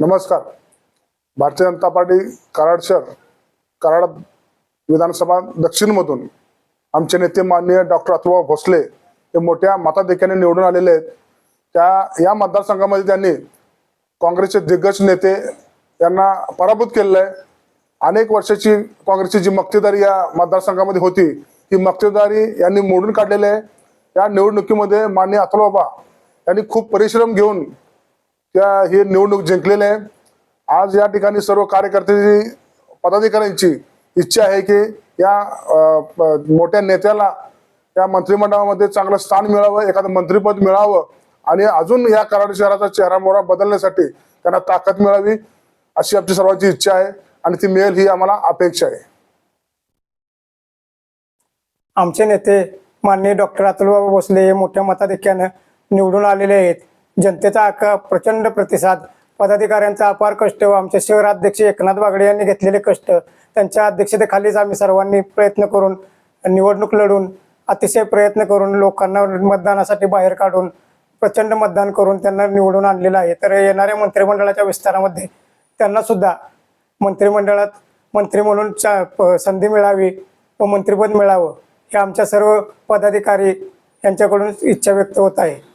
नमस्कार. भारतीय जनता पार्टी कराड शहर कराड विधानसभा दक्षिणमधून आमचे नेते माननीय डॉक्टर अथवा भोसले हे मोठ्या मताधिक्याने निवडून आलेले आहेत. त्या या मतदारसंघामध्ये त्यांनी काँग्रेसचे दिग्गज नेते यांना पराभूत केलेलं आहे. अनेक वर्षाची काँग्रेसची जी मक्तेदारी या मतदारसंघामध्ये होती ही मक्तेदारी यांनी मोडून काढलेली आहे. या निवडणुकीमध्ये माननीय अथर्वबा यांनी खूप परिश्रम घेऊन त्या हे निवडणूक जिंकलेले आहे. आज या ठिकाणी सर्व कार्यकर्त्यांची पदाधिकाऱ्यांची इच्छा आहे की या मोठ्या नेत्याला या मंत्रिमंडळामध्ये चांगलं स्थान मिळावं एखादं मंत्रिपद मिळावं आणि अजून या कराड शहराचा चेहरा मोहरा बदलण्यासाठी त्यांना ताकद मिळावी अशी आमची सर्वांची इच्छा आहे आणि ती मिळेल ही आम्हाला अपेक्षा आहे. आमचे नेते माननीय डॉक्टर अतुलबाबा भोसले हे मोठ्या मताधिक्यानं निवडून आलेले आहेत. जनतेचा प्रचंड प्रतिसाद पदाधिकाऱ्यांचा अपार कष्ट व आमचे शहराध्यक्ष एकनाथ बागडे यांनी घेतलेले कष्ट त्यांच्या अध्यक्षतेखालीच आम्ही सर्वांनी प्रयत्न करून निवडणूक लढून अतिशय प्रयत्न करून लोकांना मतदानासाठी बाहेर काढून प्रचंड मतदान करून त्यांना निवडून आणलेलं आहे. तर येणाऱ्या मंत्रिमंडळाच्या विस्तारामध्ये त्यांना सुद्धा मंत्रिमंडळात मंत्री म्हणून चा- प- संधी मिळावी व मंत्रिपद मिळावं हे आमच्या सर्व पदाधिकारी यांच्याकडून इच्छा व्यक्त होत आहे.